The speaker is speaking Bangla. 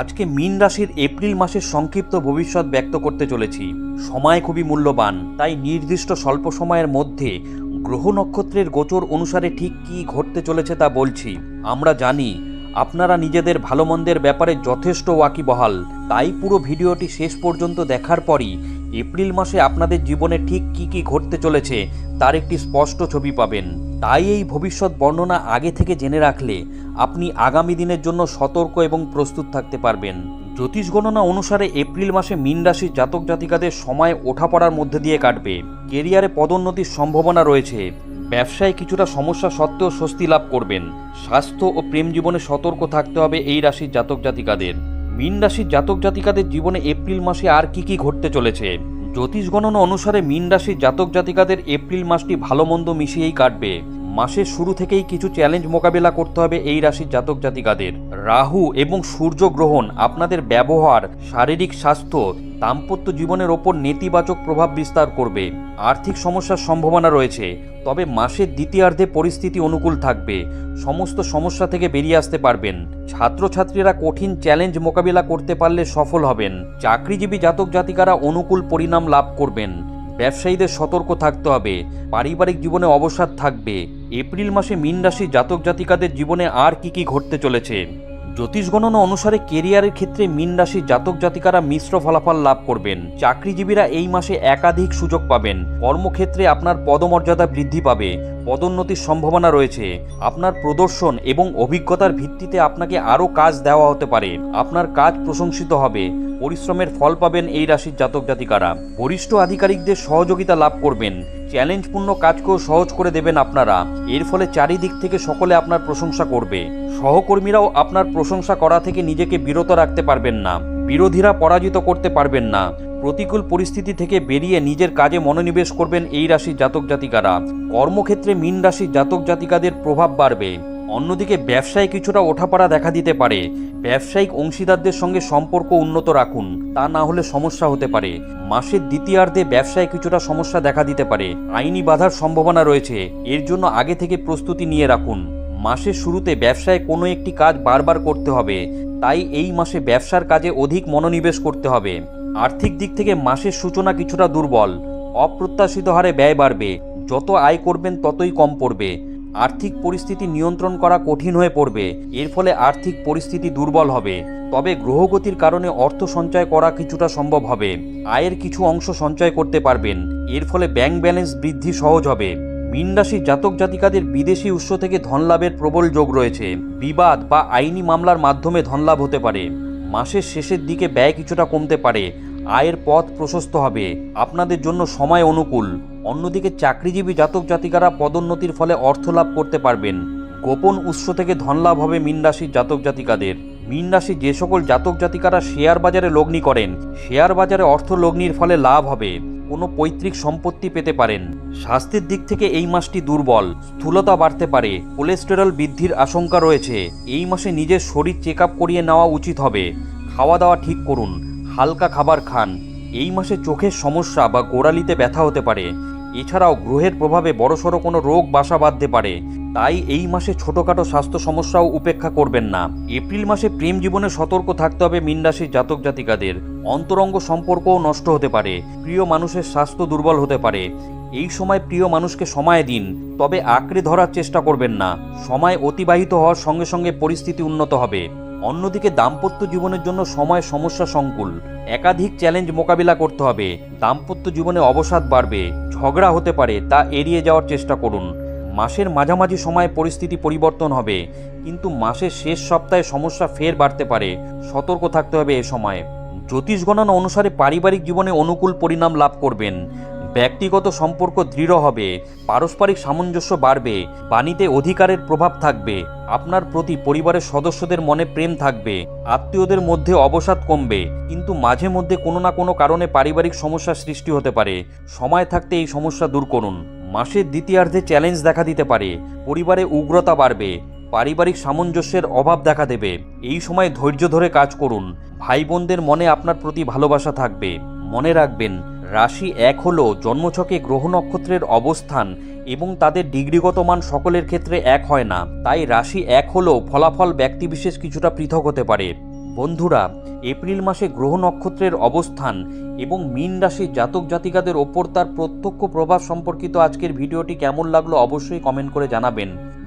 আজকে মিন রাশির এপ্রিল মাসের সংক্ষিপ্ত ভবিষ্যৎ ব্যক্ত করতে চলেছি। সময় খুবই মূল্যবান, তাই নির্দিষ্ট স্বল্প সময়ের মধ্যে গ্রহ নক্ষত্রের গোচর অনুসারে ঠিক কী ঘটতে চলেছে তা বলছি। আমরা জানি, আপনারা নিজেদের ভালো মন্দের ব্যাপারে যথেষ্ট ওয়াকিবহাল, তাই পুরো ভিডিওটি শেষ পর্যন্ত দেখার পরই এপ্রিল মাসে আপনাদের জীবনে ঠিক কী কী ঘটতে চলেছে, তার একটি স্পষ্ট ছবি পাবেন। তাই এই ভবিষ্যৎ বর্ণনা আগে থেকে জেনে রাখলে আপনি আগামী দিনের জন্য সতর্ক এবং প্রস্তুত থাকতে পারবেন। জ্যোতিষ গণনা অনুসারে এপ্রিল মাসে মীন রাশির জাতক জাতিকাদের সময় ওঠাপড়ার মধ্যে দিয়ে কাটবে। কেরিয়ারে পদোন্নতির সম্ভাবনা রয়েছে। ব্যবসায় কিছুটা সমস্যা সত্ত্বেও স্বস্তি লাভ করবেন। স্বাস্থ্য ও প্রেম জীবনে সতর্ক থাকতে হবে এই রাশির জাতক জাতিকাদের। মীন রাশির জাতক জাতিকাদের জীবনে এপ্রিল মাসে আর কি কি ঘটতে চলেছে? জ্যোতিষ গণনা অনুসারে মীন রাশির জাতক জাতিকাদের এপ্রিল মাসটি ভালো মন্দ মিশিয়েই কাটবে। মাসের শুরু থেকেই কিছু চ্যালেঞ্জ মোকাবেলা করতে হবে এই রাশির জাতক জাতিকাদের। রাহু এবং সূর্য গ্রহণ আপনাদের ব্যবহার, শারীরিক স্বাস্থ্য, দাম্পত্য জীবনের ওপর নেতিবাচক প্রভাব বিস্তার করবে। আর্থিক সমস্যার সম্ভাবনা রয়েছে, তবে মাসের দ্বিতীয়ার্ধে পরিস্থিতি অনুকূল থাকবে। সমস্ত সমস্যা থেকে বেরিয়ে আসতে পারবেন। ছাত্রছাত্রীরা কঠিন চ্যালেঞ্জ মোকাবিলা করতে পারলে সফল হবেন। চাকরিজীবী জাতক জাতিকারা অনুকূল পরিণাম লাভ করবেন। ব্যবসায়ীদের সতর্ক থাকতে হবে। পারিবারিক জীবনে অবসাদ থাকবে। এপ্রিল মাসে মীন রাশি জাতক জাতিকাদের জীবনে আর কি কি ঘটতে চলেছে? জ্যোতিষ গণনা অনুসারে কেরিয়ারের ক্ষেত্রে মীন রাশির জাতক জাতিকারা মিশ্র ফলাফল লাভ করবেন। চাকরিজীবীরা এই মাসে একাধিক সুযোগ পাবেন। কর্মক্ষেত্রে আপনার পদমর্যাদা বৃদ্ধি পাবে। পদোন্নতির সম্ভাবনা রয়েছে। আপনার প্রদর্শন এবং অভিজ্ঞতার ভিত্তিতে আপনাকে আরও কাজ দেওয়া হতে পারে। আপনার কাজ প্রশংসিত হবে। পরিশ্রমের ফল পাবেন এই রাশির জাতক জাতিকারা। বরিষ্ঠ আধিকারিকদের সহযোগিতা লাভ করবেন। চ্যালেঞ্জপূর্ণ কাজকেও সহজ করে দেবেন আপনারা। এর ফলে চারিদিক থেকে সকলে আপনার প্রশংসা করবে। সহকর্মীরাও আপনার প্রশংসা করা থেকে নিজেকে বিরত রাখতে পারবেন না। বিরোধীরা পরাজিত করতে পারবেন না। প্রতিকূল পরিস্থিতি থেকে বেরিয়ে নিজের কাজে মনোনিবেশ করবেন এই রাশির জাতক জাতিকারা। কর্মক্ষেত্রে মীন রাশির জাতক জাতিকাদের প্রভাব বাড়বে। অন্যদিকে ব্যবসায় কিছুটা ওঠাপড়া দেখা দিতে পারে। ব্যবসায়িক অংশীদারদের সঙ্গে সম্পর্ক উন্নত রাখুন, তা না হলে সমস্যা হতে পারে। মাসের দ্বিতীয়ার্ধে ব্যবসায় কিছুটা সমস্যা দেখা দিতে পারে। আইনি বাধার সম্ভাবনা রয়েছে, এর জন্য আগে থেকে প্রস্তুতি নিয়ে রাখুন। মাসের শুরুতে ব্যবসায় কোনো একটি কাজ বারবার করতে হবে, তাই এই মাসে ব্যবসার কাজে অধিক মনোনিবেশ করতে হবে। আর্থিক দিক থেকে মাসের সূচনা কিছুটা দুর্বল, অপ্রত্যাশিত হারে ব্যয় বাড়বে, যত আয় করবেন ততই কম পড়বে। আর্থিক পরিস্থিতি নিয়ন্ত্রণ করা কঠিন হয়ে পড়বে। এর ফলে আর্থিক পরিস্থিতি দুর্বল হবে। তবে গ্রহগতির কারণে অর্থ সঞ্চয় করা কিছুটা সম্ভব হবে। আয়ের কিছু অংশ সঞ্চয় করতে পারবেন। এর ফলে ব্যাংক ব্যালেন্স বৃদ্ধি সহজ হবে। মীন রাশির জাতক জাতিকাদের বিদেশি উৎস থেকে ধনলাভের প্রবল যোগ রয়েছে। বিবাদ বা আইনি মামলার মাধ্যমে ধনলাভ হতে পারে। মাসের শেষের দিকে ব্যয় কিছুটা কমতে পারে। আয়ের পথ প্রশস্ত হবে। আপনাদের জন্য সময় অনুকূল। অন্যদিকে চাকরিজীবী জাতক জাতিকারা পদোন্নতির ফলে অর্থ লাভ করতে পারবেন। গোপন উৎস থেকে ধনলাভ হবে মীন রাশির জাতক জাতিকাদের। মীন রাশি যে সকল জাতক জাতিকারা শেয়ার বাজারে লগ্নি করেন, শেয়ার বাজারে অর্থ লগ্নির ফলে লাভ হবে। কোনো পৈতৃক সম্পত্তি পেতে পারেন। স্বাস্থ্যের দিক থেকে এই মাসটি দুর্বল, স্থূলতা বাড়তে পারে, কোলেস্টেরল বৃদ্ধির আশঙ্কা রয়েছে। এই মাসে নিজের শরীর চেক করিয়ে নেওয়া উচিত হবে। খাওয়া দাওয়া ঠিক করুন, হালকা খাবার খান। এই মাসে চোখের সমস্যা বা গোড়ালিতে ব্যথা হতে পারে। এছাড়াও গ্রহের প্রভাবে বড়সড় কোনো রোগ বাসা বাঁধতে পারে। তাই এই মাসে ছোটোখাটো স্বাস্থ্য সমস্যাও উপেক্ষা করবেন না। এপ্রিল মাসে প্রেম জীবনে সতর্ক থাকতে হবে মীন রাশির জাতক জাতিকাদের। অন্তরঙ্গ সম্পর্কও নষ্ট হতে পারে। প্রিয় মানুষের স্বাস্থ্য দুর্বল হতে পারে। এই সময় প্রিয় মানুষকে সময় দিন, তবে আঁকড়ে ধরার চেষ্টা করবেন না। সময় অতিবাহিত হওয়ার সঙ্গে সঙ্গে পরিস্থিতি উন্নত হবে। অন্যদিকে দাম্পত্য জীবনের জন্য সময় সমস্যা সংকুল। একাধিক চ্যালেঞ্জ মোকাবিলা করতে হবে। দাম্পত্য জীবনে অবসাদ বাড়বে। ঝগড়া হতে পারে, তা এড়িয়ে যাওয়ার চেষ্টা করুন। মাসের মাঝামাঝি সময়ে পরিস্থিতি পরিবর্তন হবে, কিন্তু মাসের শেষ সপ্তাহে সমস্যা ফের বাড়তে পারে। সতর্ক থাকতে হবে এ সময়। জ্যোতিষ গণনা অনুসারে পারিবারিক জীবনে অনুকূল পরিণাম লাভ করবেন। ব্যক্তিগত সম্পর্ক দৃঢ় হবে, পারস্পরিক সামঞ্জস্য বাড়বে, বাণীতে অধিকারের প্রভাব থাকবে, আপনার প্রতি পরিবারের সদস্যদের মনে প্রেম থাকবে, আত্মীয়দের মধ্যে অবসাদ কমবে, কিন্তু মাঝে মধ্যে কোনো না কোনো কারণে পারিবারিক সমস্যা সৃষ্টি হতে পারে, সময় থাকতে এই সমস্যা দূর করুন। মাসের দ্বিতীয়ার্ধে চ্যালেঞ্জ দেখা দিতে পারে, পরিবারে উগ্রতা বাড়বে, পারিবারিক সামঞ্জস্যের অভাব দেখা দেবে, এই সময় ধৈর্য ধরে কাজ করুন ভাই বোনদের মনে আপনার প্রতি ভালোবাসা থাকবে, মনে রাখবেন রাশি এক হল জন্মছকে গ্রহ নক্ষত্রের অবস্থান এবং তাদের ডিগ্রিগত মান সকলের ক্ষেত্রে এক হয় না। তাই রাশি এক হলেও ফলাফল ব্যক্তিবিশেষ কিছুটা পৃথক হতে পারে। বন্ধুরা, এপ্রিল মাসে গ্রহ নক্ষত্রের অবস্থান এবং মীন রাশির জাতক জাতিকাদের ওপর তার প্রত্যক্ষ প্রভাব সম্পর্কিত আজকের ভিডিওটি কেমন লাগল অবশ্যই কমেন্ট করে জানাবেন।